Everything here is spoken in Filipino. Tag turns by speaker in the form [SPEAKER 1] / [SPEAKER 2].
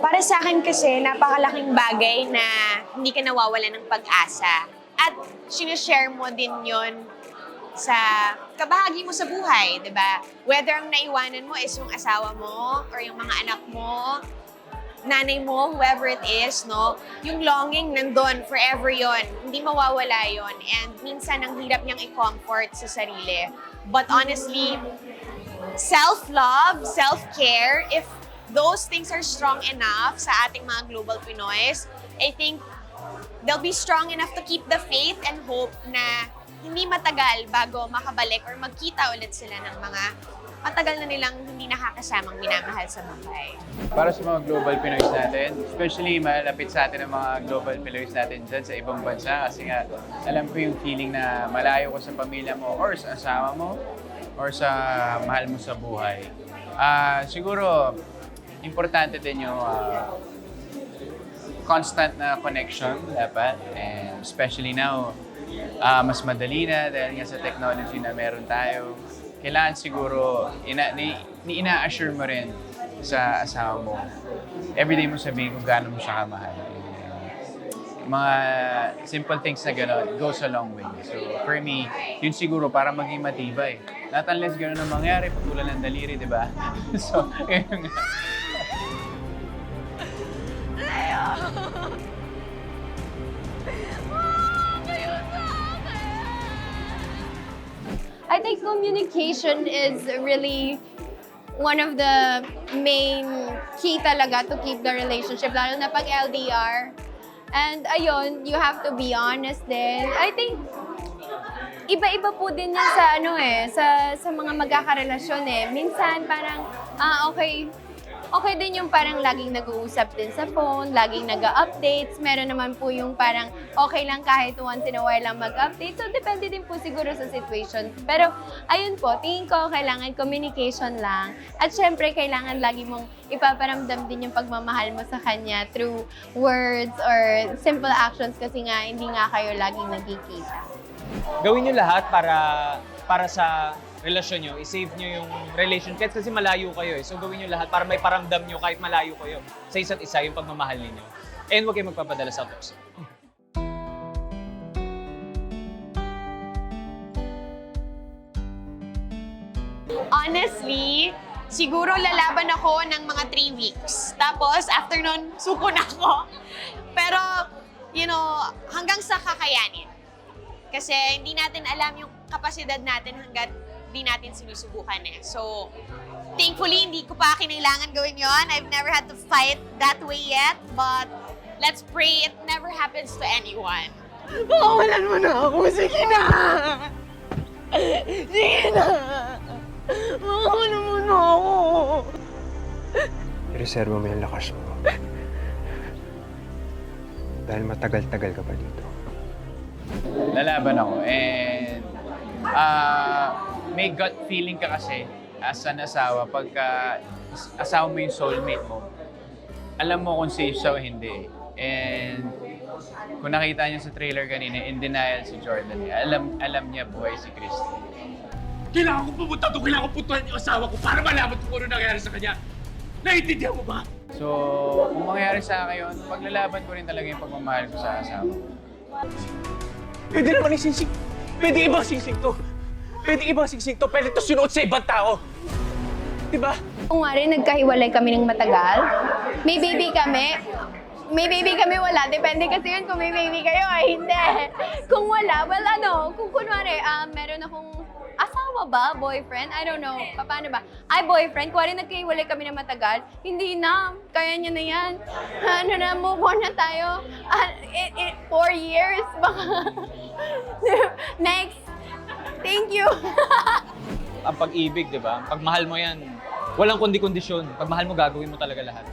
[SPEAKER 1] Para sa akin kasi, napakalaking bagay na hindi ka nawawala ng pag-asa. At sinishare mo din yon sa kabahagi mo sa buhay, di ba? Whether ang naiwanan mo is yung asawa mo or yung mga anak mo, nanay mo, whoever it is, no? Yung longing nandun, forever yon Hindi mawawala yon And minsan ang hirap niyang i-comfort sa sarili. But honestly, self-love, self-care, if those things are strong enough sa ating mga global Pinoys, I think they'll be strong enough to keep the faith and hope na hindi matagal bago makabalik or magkita ulit sila ng mga matagal na nilang hindi nakakasamang minamahal sa buhay.
[SPEAKER 2] Para sa mga global Pinoys natin, especially malapit sa atin ang mga global Pinoys natin dyan sa ibang bansa kasi nga alam ko yung feeling na malayo ko sa pamilya mo or sa asawa mo or sa mahal mo sa buhay. Ah, siguro, importante din yung ah, constant na connection dapat. And especially now, ah, mas madali na dahil nga sa technology na meron tayo. Kailangan siguro, ina, ni, ni ina-assure mo rin sa asawa mo. Everyday mo sabihin kung gaano mo siya kamahal. And mga simple things na gano'n goes a long way. So for me, yun siguro para maging matibay. Not unless gano'n ang mangyari, patulan ng daliri, di ba? so, yun nga.
[SPEAKER 3] I think communication is really one of the main key talaga to keep the relationship, lalo na pag LDR. And ayun, you have to be honest din. I think iba-iba po din yan sa ano eh, sa, sa mga magkakarelasyon eh. Minsan parang, ah okay, okay din yung parang laging nag-uusap din sa phone, laging nag-updates. Meron naman po yung parang okay lang kahit once in a while lang mag-update. So, depende din po siguro sa situation. Pero, ayun po, tingin ko kailangan communication lang. At syempre, kailangan lagi mong ipaparamdam din yung pagmamahal mo sa kanya through words or simple actions kasi nga hindi nga kayo laging nagkikita.
[SPEAKER 4] gawin nyo lahat para para sa relasyon nyo, i-save nyo yung relation kahit kasi malayo kayo eh. So gawin nyo lahat para may paramdam nyo kahit malayo kayo sa isa't isa yung pagmamahal ninyo. And huwag kayo magpapadala sa toxic.
[SPEAKER 1] Honestly, siguro lalaban ako ng mga three weeks. Tapos, after nun, suko na ako. Pero, you know, hanggang sa kakayanin. Kasi hindi natin alam yung kapasidad natin hanggat di natin sinusubukan eh. So, thankfully, hindi ko pa kinailangan gawin yon. I've never had to fight that way yet. But, let's pray it never happens to anyone.
[SPEAKER 5] Pakawalan mo na ako. Sige na! Sige na! Pakawalan mo na ako.
[SPEAKER 6] Reserva mo yung lakas mo. Dahil matagal-tagal ka pa dito.
[SPEAKER 2] lalaban ako. And ah may gut feeling ka kasi as an asawa, pagka asawa mo yung soulmate mo, alam mo kung safe siya o hindi. And kung nakita niyo sa trailer kanina, in denial si Jordan. Alam alam niya buhay si Christy.
[SPEAKER 5] Kailangan ko pumunta doon. Kailangan ko puntuhan yung asawa ko para malaman kung ano nangyari sa kanya. Naiintindihan mo ba?
[SPEAKER 2] So, kung mangyari sa akin yun, paglalaban ko rin talaga yung pagmamahal ko sa asawa ko.
[SPEAKER 5] Pwede naman isingsing. Pwede ibang singsing to. Pwede ibang singsing to. Pwede to sinuot sa ibang tao. Diba?
[SPEAKER 3] Kung nga rin nagkahiwalay kami ng matagal, may baby kami, may baby kami wala. Depende kasi yun kung may baby kayo ay hindi. Kung wala, well ano, kung kunwari, um, meron akong asawa ba, boyfriend, I don't know, pa- paano ba? Ay, boyfriend, kuwari nagkahiwalay kami ng matagal, hindi na, kaya niya na yan. Ano na, move on na tayo. Ah, it, it, four years, baka. Next. Thank you.
[SPEAKER 4] Ang pag-ibig, di ba? Pag mahal mo yan, walang kundi-kondisyon. Pag mahal mo, gagawin mo talaga lahat.